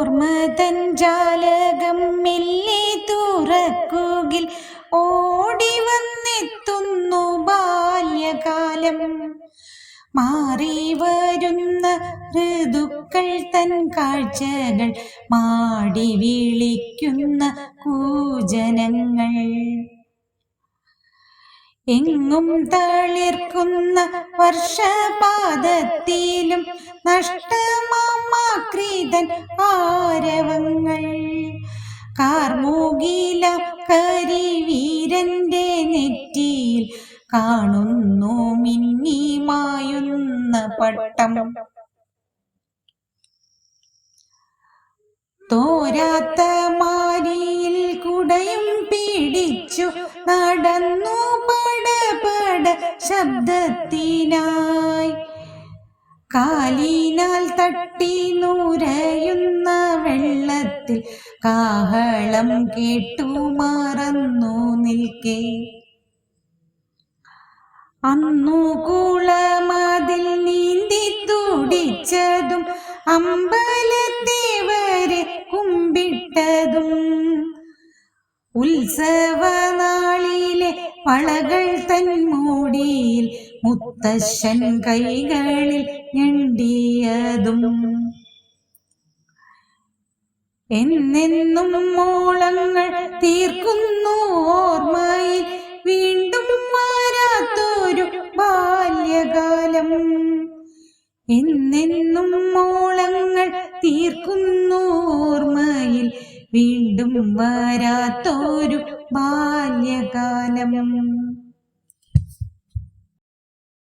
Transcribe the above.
ഓർമ്മതൻ ജാലകം മെല്ലെ തുറക്കുകിൽ ഓടി വന്നെത്തുന്നു ബാല്യകാലം. മാറി വരുന്ന ഋതുക്കൾ തൻ കാഴ്ചകൾ മാടി വിളിക്കുന്ന കൂജനങ്ങൾ. എങ്ങും തളിർക്കുന്ന വർഷപാദത്തിലും നഷ്ടമാക്രീതൻ ആരവങ്ങൾ. കാർമൂകില കരിവീരന്റെ നെറ്റിയിൽ കാണുന്നു മിന്നിമായുന്ന പട്ടം. തോരാത്ത മാരിയിൽ കുടയും പിടിച്ചു നടന്നു പടപട ശബ്ദത്തിനായി. കാലിനാൽ തട്ടി നൂരയുന്ന വെള്ളത്തിൽ കാഹളം കേട്ടു മറന്നു നിൽക്കേ. അന്നു കുളമതിൽ നീന്തി തുടിച്ചതും അമ്പലത്തേവരെ കുമ്പിട്ടതും ഉത്സവനാളിലെ പളകൾ തൻ മൂടിയിൽ മുത്തശ്ശൻ കൈകളിൽ ഞണ്ടിയതും എന്നെന്നും മോളങ്ങൾ തീർക്കുന്നു ഓർമ്മയിൽ വീണ്ടും മാറാത്തൊരു ബാല്യകാലം. എന്നെന്നും മോളങ്ങൾ തീർക്കുന്നു ഓർമ്മയിൽ വീണ്ടും വരാത്തൊരു ബാല്യകാലം.